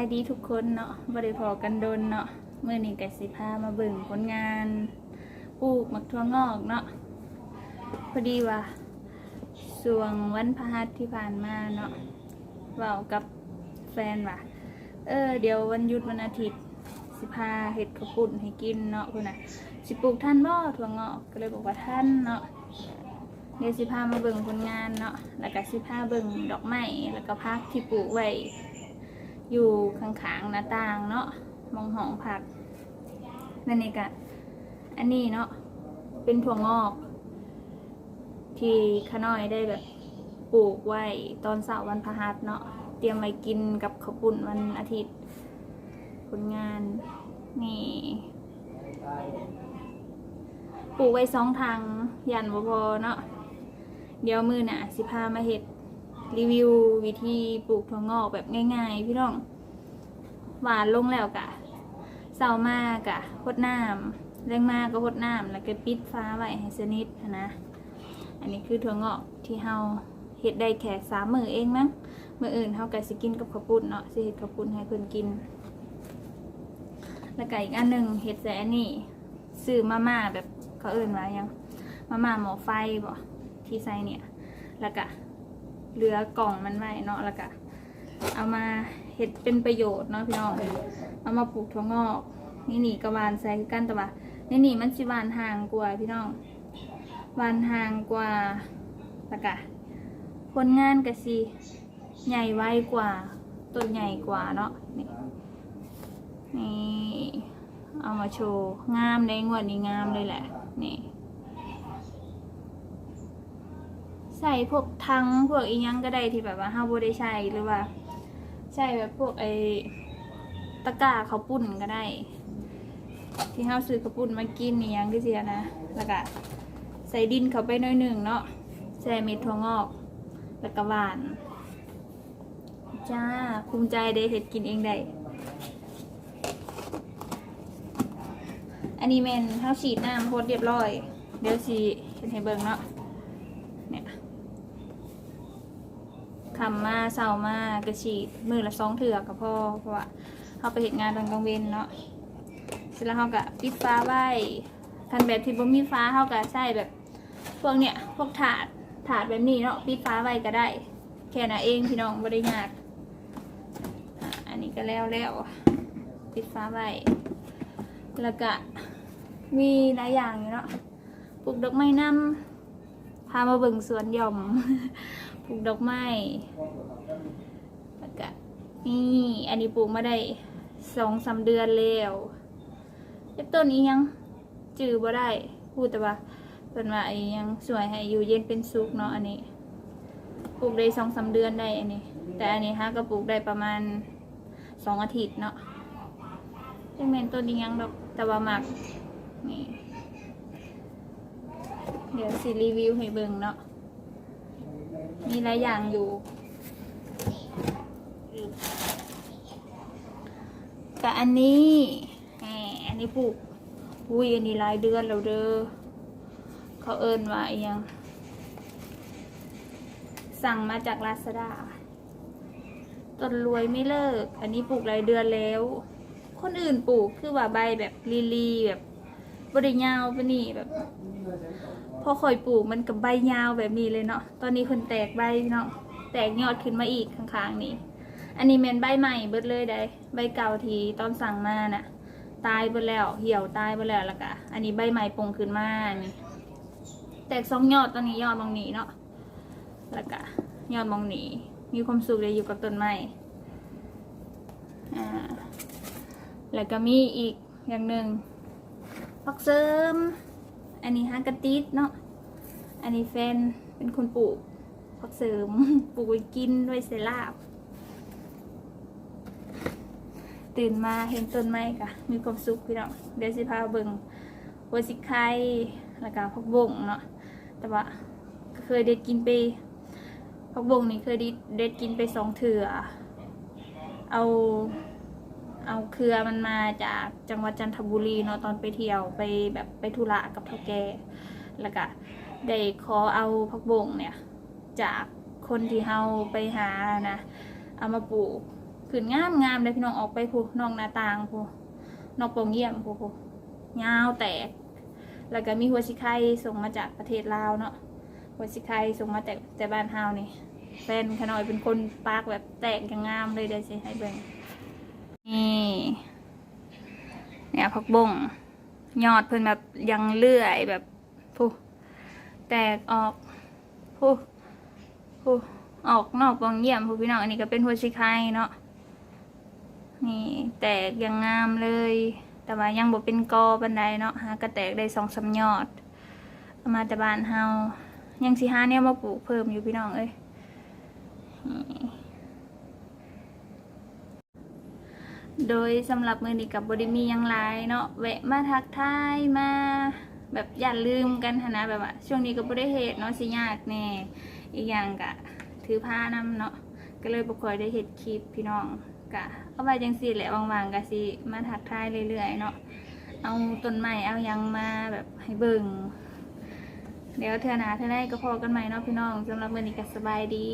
ายดีทุกคนเนาะบริพอกันโดนเนาะเมื่อนี้กสิพามาเบิ่งผลงานปลูกมักทั่วงอกเนาะพอดีว่าส่วงวันพฤหัสที่ผ่านมาเนาะเว่ากับแฟนว่าเออเดี๋ยววันหยุดวันอาทิตย์สิพาเห็ดข้าวปุ้นให้กินเนาะเพื่อนน่ะสิปลูกท่านบ่ถั่วงอกก็เลยบอกว่าท่านเนาะเดี๋ยวสิพามาเบิ่งผลงานเนาะแล้วก็สิพาเบิ่งดอกไม้แล้วก็พักที่ปลูกไว้ อยู่ข้างๆหน้าต่างเนาะมองห้องผักนั่นเองกะอันนี้เนาะเป็นถั่วงอก ที่ขาน้อยได้แบบปลูกไว้ตอนเสาร์วันพฤหัสเนาะเตรียมไว้กินกับข้าวปุ้นวันอาทิตย์ผลงานนี่ปลูกไว้สองทางยันบ่พอเนาะเดี๋ยวมือหน่ะสิพามาเห็ด รีวิววิธีปลูกถั่วงอกแบบง่ายๆ พี่น้อง หวานลงแล้วกะเศร้ามากกะพดน้ำแรงมากก็พดน้ำแล้วก็ปิดฟ้าไว้ให้สนิทนะ อันนี้คือถั่วงอกที่เฮาเห็ดได้แค่สามมือเองมั้งมืออื่นเฮาก็สิกินกับข้าวปุ้นเนาะสิเห็ดข้าวปุ้นให้เพิ่นกิน แล้วก็อีกอันหนึ่งเห็ดแสนนี่ซื้อมาม่าแบบเขาเอื่นว่ายังมาม่าหมอไฟบ่ที่ใส่เนี่ย แล้วก็ เหลือกล่องมันไว้เนาะแล้วก็เอามาเห็ดเป็นประโยชน์เนาะพี่น้อง เอามาปลูกถั่วงอก นี่นี่ก็หวานใส่กันแต่ว่านี่นี่มันสิวานห่างกว่าพี่น้องวานห่างกว่าแล้วก็ผลงานก็สิใหญ่ไวกว่าต้นใหญ่กว่าเนาะนี่นี่เอามาโชว์งามในงวดนี้งามเลยแหละ นี่ ใส่พวกทังพวกอียังก็ได้ที่แบบว่าห้าบได้ใช้หรือว่าใช่แบบพวกไอตะกร้าเขาวปุ้นก็ได้ ที่ห้าซื้อเขาวปุ้นมากินนี่ยังก็เสียนะแล้วก็ใส่ดินเข้าไปหน้อยหนึ่งเนาะใส่เม็ดถั่วงอกแล้วก็หวาน จ้าภูมิใจได้เห็ดกินเองได้อันนี้เมนเท้าฉีดน้ำโคตรเรียบร้อย เดี๋ยวสีเห็นให้เบิ่งเนาะ เนี่ย คำมาเศร้ามากระฉีดมือละสองเถื่อกับพ่อเพราะว่าเขาไปเห็นงานตอนกลางเวนเนาะเสร็จแล้วเขาก็ปิดฟ้าไว้ทันแบบที่บ่มีฟ้าเขาก็ใช้แบบ พวกเนี่ยพวกถาดถาดแบบนี้เนาะปิดฟ้าไว้ก็ได้ แค่นั้นเองพี่น้องบริยากอะอันนี้ก็แล้วแล้วปิดฟ้าไว้แล้วก็มีหลายอย่างเนาะปลูกดอกไม้น้ำ พามาเบิ่งสวนหย่อมปลูกดอกไม้แล้วก็นี่อันนี้ปลูกมาได้สองสามเดือนแล้วต้นนี้ยังจือบ่ได้พูดแต่ว่าเป็นว่าไอ้ยังสวยให้อยู่เย็นเป็นสุขเนาะอันนี้ปลูกได้สองสามเดือนได้อันนี้ แต่อันนี้ฮะก็ปลูกได้ประมาณสองอาทิตย์เนาะเป็นเมนตัวนี้ยังดอกแต่ว่าหมักนี่ ดี๋ยวสิรีวิวให้เบิ่งเนาะ มีหลายอย่างอยู่แต่อันนี้แหมอันนี้ปลูกอุ้ยอันนี้หลายเดือนแล้วเด้อ เขาเอิ้นว่าอหยังสั่งมาจากลาซาด้าต้นรวยไม่เลิก อันนี้ปลูกหลายเดือนแล้ว คนอื่นปลูกคือว่าใบแบบลีลีแบบ บริยาวปะนี่แบบ พอคอยปลูกมันกับใบยาวแบบนี้เลยเนาะตอนนี้คนแตกใบเนาะแตกยอดขึ้นมาอีกข้างๆนี่อันนี้เมนใบใหม่เบิดเลยได้ใบเก่าทีตอนสั่งมาน่ะ ตายไปแล้วเหี่ยวตายไปแล้วล้วก็อันนี้ใบใหม่ปงขึ้นมานี่แตกสองยอดตอนนี้ยอดมองหนีเนาะล้วก็ยอดมองหนีมีความสุขเลยอยู่กับต้นไม้อ่าแล้วก็มีอีกอย่างหนึ่ง ผักเสริม อันนี้ฮากระติดเนาะ อันนี้แฟนเป็นคนปลูกผักเสริมปลูกไว้กินด้วยเซลาบ ตื่นมาเห็นต้นไม้กะมีความสุขพี่น้องเดี๋ยวสิพาเบิ่งหัวสิไข่แล้วก็ผักบงเนาะ แต่ว่าเคยเด็ดกินไปผักบงนี่เคยเด็ดเด็ดกินไปสองเถื่อเอา เอาเครือมันมาจากจังหวัดจันทบุรีเนาะตอนไปเที่ยวไปแบบไปธุระกับเท่าแกแล้วก็ได้ขอเอาผักบงเนี่ย จากคนที่เฮาไปหานะเอามาปลูกขึ้นงามงามเลยพี่น้องออกไปผู้นอกหน้าต่างผู้นอกโปงเยี่ยมผู้ผู้ยาวแตก แล้วก็มีหัวชิไข่ส่งมาจากประเทศลาวเนาะหัวชิไข่ส่งมาแต่แต่บ้านเฮานี่แฟนขน้อยเป็นคนปากแบบแตกอย่างงามเลยเดี๋ยวสิให้เบ่ง นี่เนี่ยผักบงยอดเพิ่นแบบยังเลื่อยแบบผู้แตกออกผู้ผู้ออกนอกบองเยี่ยมผู้พี่น้องอันนี้ก็เป็นหัวชิไข่เนาะนี่แตกย่างงามเลย แต่ว่ายังบ่เป็นกอบันไดเนาะหากระแตกได้สองสามยอดมาต่บ้านเฮายังสิหาเนี่ยมาปลูกเพิ่มอยู่พี่น้องเอ้ยนี่ โดยสำหรับมือนี้กับบริมียังหลายเนาะแวะมาทักทายมา แบบอย่าลืมกันหนะแบบว่าช่วงนี้ก็บ่ได้เหตุเนาะสิยากแน่อีกอย่างกะถือผ้านำเนาะก็เลยบ่ค่อยได้เฮ็ดคลิปพี่น้องกะเอาไว้จังซี่แหละว่างๆก็สิมาทักทายเรื่อยๆเนาะเอาต้นไม้เอายังมาแบบให้เบิ่งเดี๋ยวเธอหนาเธอได้ก็พอกันใหม่เนาะพี่น้องสำหรับมื้อนี้ก็สบายดี